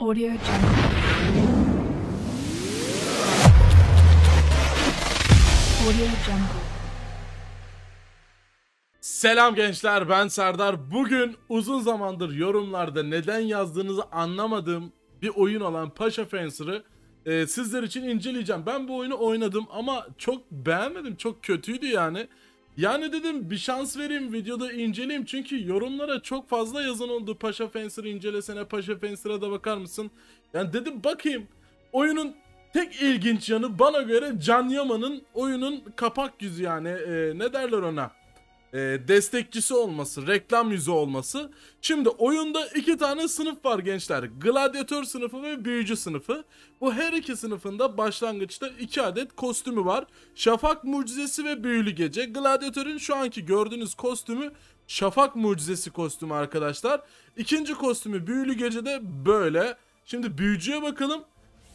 Audio Jungle. Audio Jungle. Selam gençler ben Serdar. Bugün uzun zamandır yorumlarda neden yazdığınızı anlamadığım bir oyun olan Paşa Fencer'ı e, sizler için inceleyeceğim. Ben bu oyunu oynadım ama çok beğenmedim. Çok kötüydü yani. Yani dedim bir şans vereyim videoda inceleyeyim çünkü yorumlara çok fazla yazan oldu. Paşa Fencer'ı incelesene Paşa Fencer'a da bakar mısın? Yani dedim bakayım. Oyunun tek ilginç yanı bana göre Can Yaman'ın oyunun kapak yüzü yani e, ne derler ona? E, destekçisi olması, reklam yüzü olması. Şimdi oyunda iki tane sınıf var gençler. Gladyatör sınıfı ve büyücü sınıfı. Bu her iki sınıfında başlangıçta iki adet kostümü var. Şafak mucizesi ve büyülü gece. Gladyatörün şu anki gördüğünüz kostümü Şafak mucizesi kostümü arkadaşlar. İkinci kostümü büyülü gecede böyle. Şimdi büyücüye bakalım.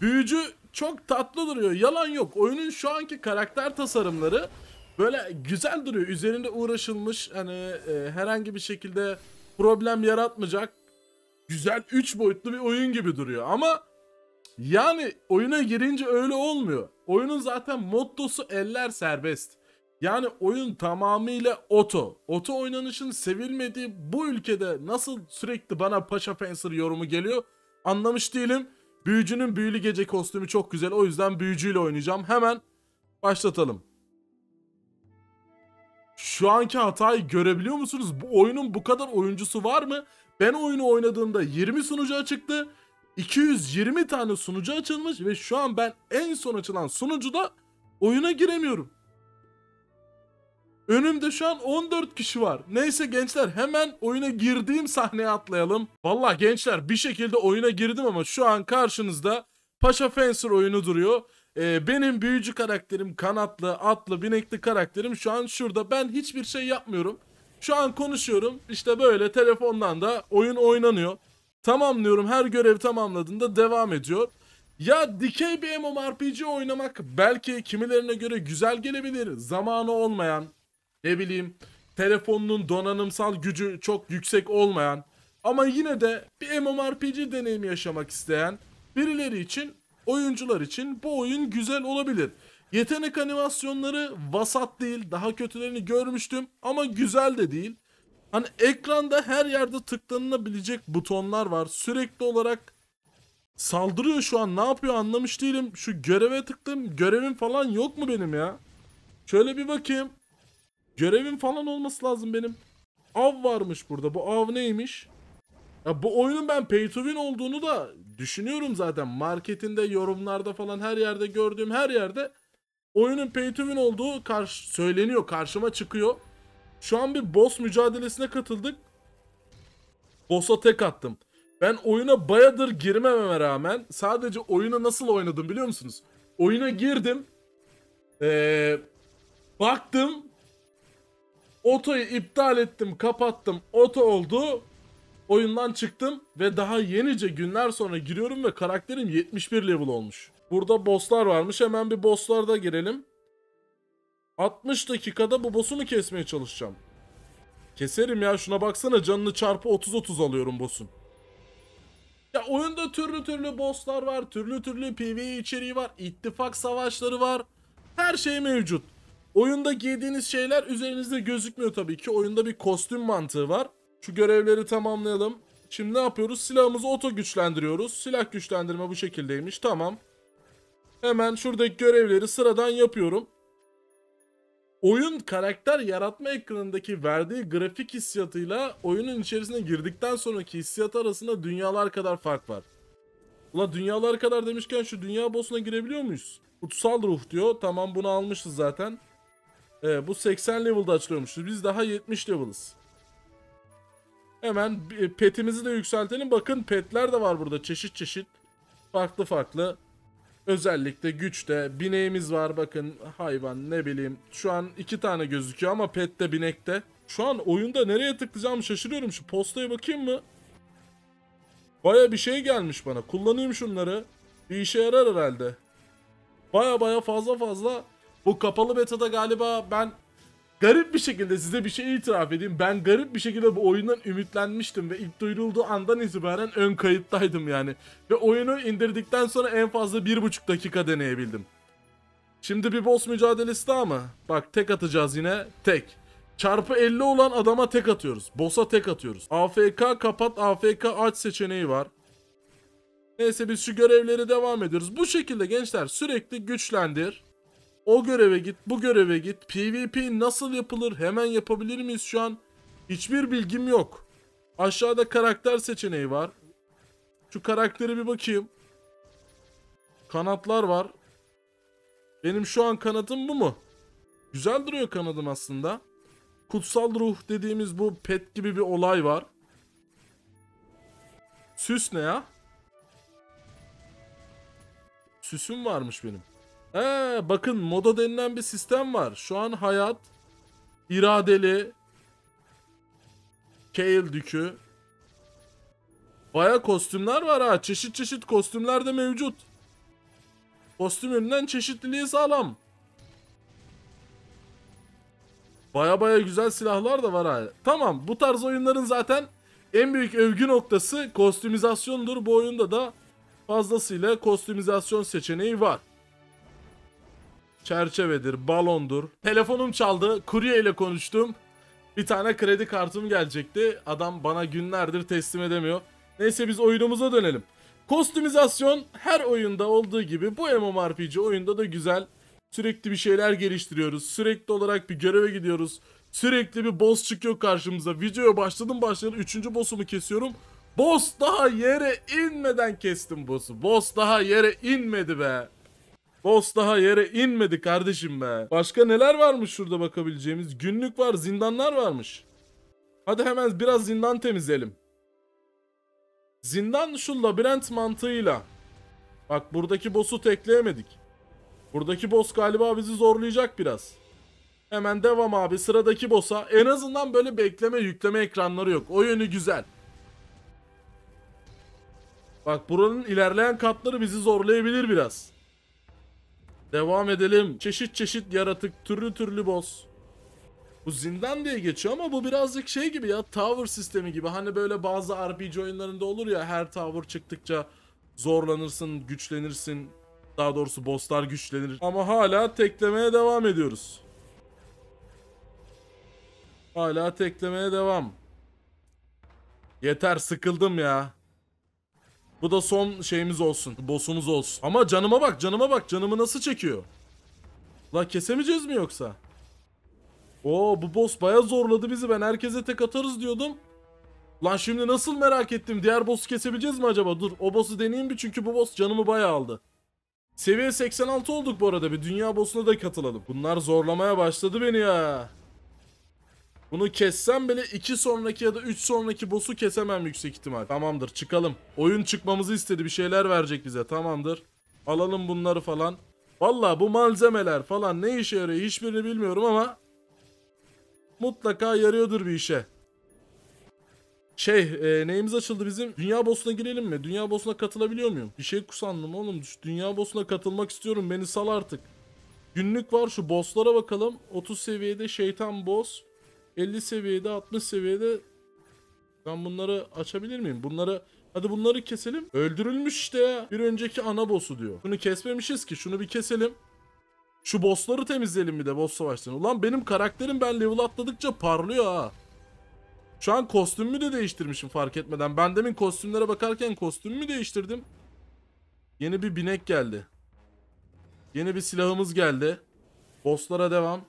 Büyücü çok tatlı duruyor. Yalan yok. Oyunun şu anki karakter tasarımları böyle güzel duruyor. Üzerinde uğraşılmış hani e, herhangi bir şekilde problem yaratmayacak güzel 3 boyutlu bir oyun gibi duruyor. Ama yani oyuna girince öyle olmuyor. Oyunun zaten mottosu eller serbest. Yani oyun tamamıyla oto. Oto oynanışın sevilmediği bu ülkede nasıl sürekli bana Paşa Fencer yorumu geliyor anlamış değilim. Büyücünün büyülü gece kostümü çok güzel. O yüzden büyücüyle oynayacağım. Hemen başlatalım. Şu anki hatayı görebiliyor musunuz? Bu oyunun bu kadar oyuncusu var mı? Ben oyunu oynadığımda 20 sunucu açıktı. 220 tane sunucu açılmış ve şu an ben en son açılan sunucuda oyuna giremiyorum. Önümde şu an 14 kişi var. Neyse gençler hemen oyuna girdiğim sahneye atlayalım. Vallahi gençler bir şekilde oyuna girdim ama şu an karşınızda Paşa Fencer oyunu duruyor. Ee, benim büyücü karakterim kanatlı, atlı, binekli karakterim şu an şurada. Ben hiçbir şey yapmıyorum. Şu an konuşuyorum. İşte böyle telefondan da oyun oynanıyor. Tamamlıyorum. Her görev tamamladığında devam ediyor. Ya dikey bir MMORPG oynamak belki kimilerine göre güzel gelebilir. Zamanı olmayan, ne bileyim telefonunun donanımsal gücü çok yüksek olmayan ama yine de bir MMORPG deneyimi yaşamak isteyen birileri için oyuncular için bu oyun güzel olabilir. Yetenek animasyonları vasat değil. Daha kötülerini görmüştüm ama güzel de değil. Hani ekranda her yerde tıklanılabilecek butonlar var. Sürekli olarak saldırıyor şu an. Ne yapıyor anlamış değilim. Şu göreve tıkladım. Görevim falan yok mu benim ya? Şöyle bir bakayım. Görevim falan olması lazım benim. Av varmış burada. Bu av neymiş? Ya bu oyunun ben pay to win olduğunu da düşünüyorum zaten. Marketinde, yorumlarda falan her yerde gördüğüm her yerde oyunun pay to win olduğu karşı söyleniyor. Karşıma çıkıyor. Şu an bir boss mücadelesine katıldık. Boss'a tek attım. Ben oyuna bayadır girmememe rağmen sadece oyunu nasıl oynadım biliyor musunuz? Oyuna girdim. Ee, baktım. Otoyu iptal ettim, kapattım. Oto oldu oyundan çıktım ve daha yenice günler sonra giriyorum ve karakterim 71 level olmuş. Burada bosslar varmış. Hemen bir bosslarda girelim. 60 dakikada bu boss'u mu kesmeye çalışacağım? Keserim ya şuna baksana canını çarpı 30-30 alıyorum boss'un. Ya oyunda türlü türlü bosslar var, türlü türlü PvE içeriği var, ittifak savaşları var. Her şey mevcut. Oyunda giydiğiniz şeyler üzerinizde gözükmüyor tabii ki. Oyunda bir kostüm mantığı var. Şu görevleri tamamlayalım. Şimdi ne yapıyoruz? Silahımızı oto güçlendiriyoruz. Silah güçlendirme bu şekildeymiş. Tamam. Hemen şuradaki görevleri sıradan yapıyorum. Oyun karakter yaratma ekranındaki verdiği grafik hissiyatıyla oyunun içerisine girdikten sonraki hissiyat arasında dünyalar kadar fark var. Ula dünyalar kadar demişken şu dünya boss'una girebiliyor muyuz? Kutsal ruh diyor. Tamam bunu almışız zaten. Ee, bu 80 level'da açılıyormuş. Biz daha 70 level'ız. Hemen petimizi de yükseltelim. Bakın petler de var burada çeşit çeşit. Farklı farklı. Özellikle güçte. Bineğimiz var bakın hayvan ne bileyim. Şu an iki tane gözüküyor ama pette binekte. Şu an oyunda nereye tıklayacağımı şaşırıyorum. Şu postaya bakayım mı? Baya bir şey gelmiş bana. Kullanayım şunları. Bir işe yarar herhalde. Baya baya fazla fazla. Bu kapalı beta'da galiba ben garip bir şekilde size bir şey itiraf edeyim. Ben garip bir şekilde bu oyundan ümitlenmiştim ve ilk duyurulduğu andan itibaren ön kayıttaydım yani. Ve oyunu indirdikten sonra en fazla bir buçuk dakika deneyebildim. Şimdi bir boss mücadelesi daha mı? Bak tek atacağız yine. Tek. Çarpı 50 olan adama tek atıyoruz. Boss'a tek atıyoruz. AFK kapat AFK aç seçeneği var. Neyse biz şu görevleri devam ediyoruz. Bu şekilde gençler sürekli güçlendir. O göreve git, bu göreve git. PvP nasıl yapılır? Hemen yapabilir miyiz şu an? Hiçbir bilgim yok. Aşağıda karakter seçeneği var. Şu karaktere bir bakayım. Kanatlar var. Benim şu an kanadım bu mu? Güzel duruyor kanadım aslında. Kutsal ruh dediğimiz bu pet gibi bir olay var. Süs ne ya? Süsüm varmış benim. He, bakın moda denilen bir sistem var. Şu an hayat, iradeli, Kale dükü. Baya kostümler var ha. Çeşit çeşit kostümler de mevcut. Kostüm yönünden çeşitliliği sağlam. Baya baya güzel silahlar da var ha. Tamam bu tarz oyunların zaten en büyük övgü noktası kostümizasyondur. Bu oyunda da fazlasıyla kostümizasyon seçeneği var. Çerçevedir, balondur. Telefonum çaldı, kurye ile konuştum. Bir tane kredi kartım gelecekti. Adam bana günlerdir teslim edemiyor. Neyse biz oyunumuza dönelim. Kostümizasyon her oyunda olduğu gibi bu MMORPG oyunda da güzel. Sürekli bir şeyler geliştiriyoruz. Sürekli olarak bir göreve gidiyoruz. Sürekli bir boss çıkıyor karşımıza. Videoya başladım başladım. Üçüncü boss'umu kesiyorum. Boss daha yere inmeden kestim boss'u. Boss daha yere inmedi be. Boss daha yere inmedi kardeşim be. Başka neler varmış şurada bakabileceğimiz? Günlük var, zindanlar varmış. Hadi hemen biraz zindan temizleyelim. Zindan şu labirent mantığıyla. Bak buradaki boss'u tekleyemedik. Buradaki boss galiba bizi zorlayacak biraz. Hemen devam abi sıradaki boss'a. En azından böyle bekleme yükleme ekranları yok. O yönü güzel. Bak buranın ilerleyen katları bizi zorlayabilir biraz. Devam edelim. Çeşit çeşit yaratık, türlü türlü boss. Bu zindan diye geçiyor ama bu birazcık şey gibi ya tower sistemi gibi. Hani böyle bazı RPG oyunlarında olur ya her tower çıktıkça zorlanırsın, güçlenirsin. Daha doğrusu bosslar güçlenir. Ama hala teklemeye devam ediyoruz. Hala teklemeye devam. Yeter sıkıldım ya. Bu da son şeyimiz olsun. Boss'umuz olsun. Ama canıma bak canıma bak. Canımı nasıl çekiyor? La kesemeyeceğiz mi yoksa? Oo bu boss baya zorladı bizi. Ben herkese tek atarız diyordum. Lan şimdi nasıl merak ettim. Diğer boss'u kesebileceğiz mi acaba? Dur o boss'u deneyeyim bir çünkü bu boss canımı baya aldı. Seviye 86 olduk bu arada. Bir dünya boss'una da katılalım. Bunlar zorlamaya başladı beni ya. Bunu kessem bile 2 sonraki ya da 3 sonraki boss'u kesemem yüksek ihtimal. Tamamdır çıkalım. Oyun çıkmamızı istedi. Bir şeyler verecek bize. Tamamdır. Alalım bunları falan. Valla bu malzemeler falan ne işe yarıyor hiçbirini bilmiyorum ama mutlaka yarıyordur bir işe. Şey e, neyimiz açıldı bizim? Dünya boss'una girelim mi? Dünya boss'una katılabiliyor muyum? Bir şey kusandım oğlum. Dünya boss'una katılmak istiyorum. Beni sal artık. Günlük var şu boss'lara bakalım. 30 seviyede şeytan boss. 50 seviyede 60 seviyede ben bunları açabilir miyim? Bunları hadi bunları keselim. Öldürülmüş işte ya. Bir önceki ana boss'u diyor. Bunu kesmemişiz ki. Şunu bir keselim. Şu boss'ları temizleyelim bir de boss savaşlarını. Ulan benim karakterim ben level atladıkça parlıyor ha. Şu an kostümümü de değiştirmişim fark etmeden. Ben demin kostümlere bakarken kostümümü değiştirdim. Yeni bir binek geldi. Yeni bir silahımız geldi. Boss'lara devam.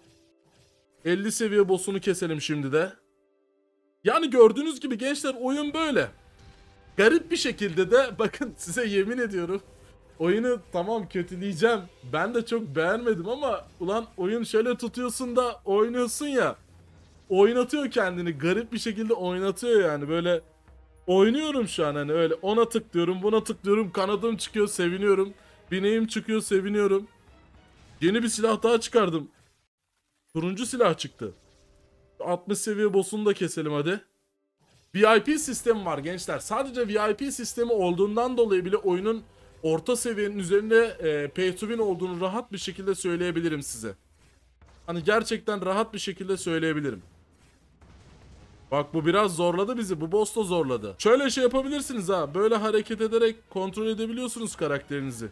50 seviye boss'unu keselim şimdi de. Yani gördüğünüz gibi gençler oyun böyle. Garip bir şekilde de bakın size yemin ediyorum. Oyunu tamam kötüleyeceğim. Ben de çok beğenmedim ama ulan oyun şöyle tutuyorsun da oynuyorsun ya. Oynatıyor kendini garip bir şekilde oynatıyor yani böyle oynuyorum şu an hani öyle ona tıklıyorum buna tıklıyorum kanadım çıkıyor seviniyorum. Bineğim çıkıyor seviniyorum. Yeni bir silah daha çıkardım. Turuncu silah çıktı. 60 seviye boss'unu da keselim hadi. VIP sistemi var gençler. Sadece VIP sistemi olduğundan dolayı bile oyunun orta seviyenin üzerinde e, pay to win olduğunu rahat bir şekilde söyleyebilirim size. Hani gerçekten rahat bir şekilde söyleyebilirim. Bak bu biraz zorladı bizi. Bu boss da zorladı. Şöyle şey yapabilirsiniz ha. Böyle hareket ederek kontrol edebiliyorsunuz karakterinizi.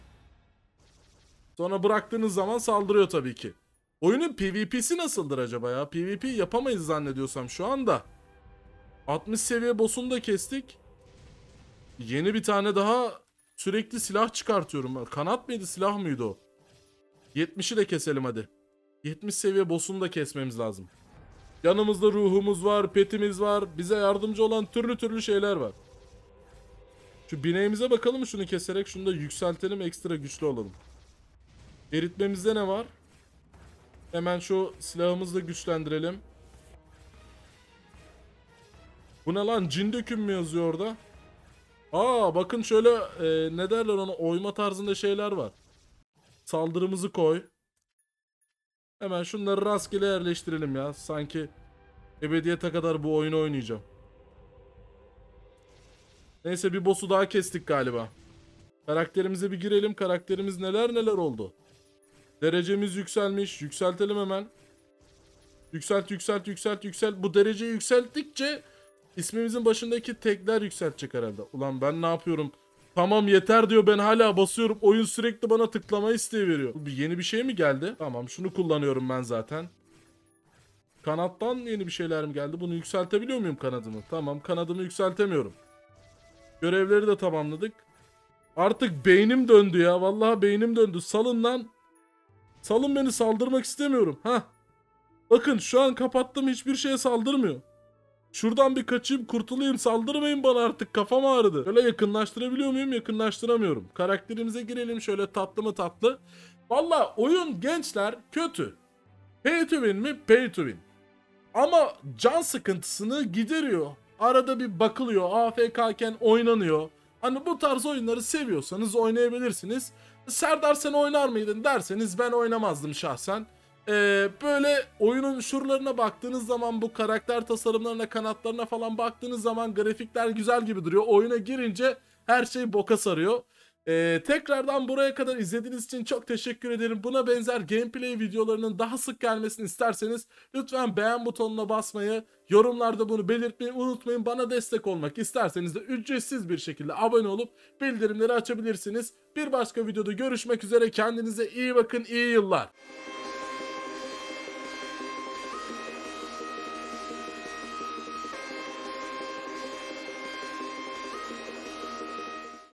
Sonra bıraktığınız zaman saldırıyor tabii ki. Oyunun PvP'si nasıldır acaba ya? PvP yapamayız zannediyorsam şu anda. 60 seviye boss'unu da kestik. Yeni bir tane daha sürekli silah çıkartıyorum. Kanat mıydı silah mıydı o? 70'i de keselim hadi. 70 seviye boss'unu da kesmemiz lazım. Yanımızda ruhumuz var, petimiz var. Bize yardımcı olan türlü türlü şeyler var. Şu bineğimize bakalım şunu keserek şunu da yükseltelim ekstra güçlü olalım. Eritmemizde ne var? Hemen şu silahımızı da güçlendirelim. Bu ne lan? Cin döküm mü yazıyor orada? Aa bakın şöyle e, ne derler ona oyma tarzında şeyler var. Saldırımızı koy. Hemen şunları rastgele yerleştirelim ya. Sanki ebediyete kadar bu oyunu oynayacağım. Neyse bir boss'u daha kestik galiba. Karakterimize bir girelim. Karakterimiz neler neler oldu. Derecemiz yükselmiş. Yükseltelim hemen. Yükselt yükselt yükselt yükselt. Bu dereceyi yükselttikçe ismimizin başındaki tekler yükseltecek herhalde. Ulan ben ne yapıyorum? Tamam yeter diyor ben hala basıyorum. Oyun sürekli bana tıklama isteği veriyor. Bu bir yeni bir şey mi geldi? Tamam şunu kullanıyorum ben zaten. Kanattan yeni bir şeyler mi geldi? Bunu yükseltebiliyor muyum kanadımı? Tamam kanadımı yükseltemiyorum. Görevleri de tamamladık. Artık beynim döndü ya. Vallahi beynim döndü. Salın lan. Salın beni saldırmak istemiyorum. Ha. Bakın şu an kapattım hiçbir şeye saldırmıyor. Şuradan bir kaçayım kurtulayım saldırmayın bana artık kafam ağrıdı. Şöyle yakınlaştırabiliyor muyum? Yakınlaştıramıyorum. Karakterimize girelim şöyle tatlı mı tatlı. Valla oyun gençler kötü. Pay to win mi? Pay to win. Ama can sıkıntısını gideriyor. Arada bir bakılıyor. AFK'ken oynanıyor. Hani bu tarz oyunları seviyorsanız oynayabilirsiniz. Serdar sen oynar mıydın derseniz ben oynamazdım şahsen. Ee, böyle oyunun şuralarına baktığınız zaman bu karakter tasarımlarına kanatlarına falan baktığınız zaman grafikler güzel gibi duruyor. Oyuna girince her şey boka sarıyor. Ee, tekrardan buraya kadar izlediğiniz için çok teşekkür ederim. Buna benzer gameplay videolarının daha sık gelmesini isterseniz lütfen beğen butonuna basmayı, yorumlarda bunu belirtmeyi unutmayın. Bana destek olmak isterseniz de ücretsiz bir şekilde abone olup bildirimleri açabilirsiniz. Bir başka videoda görüşmek üzere. Kendinize iyi bakın, iyi yıllar.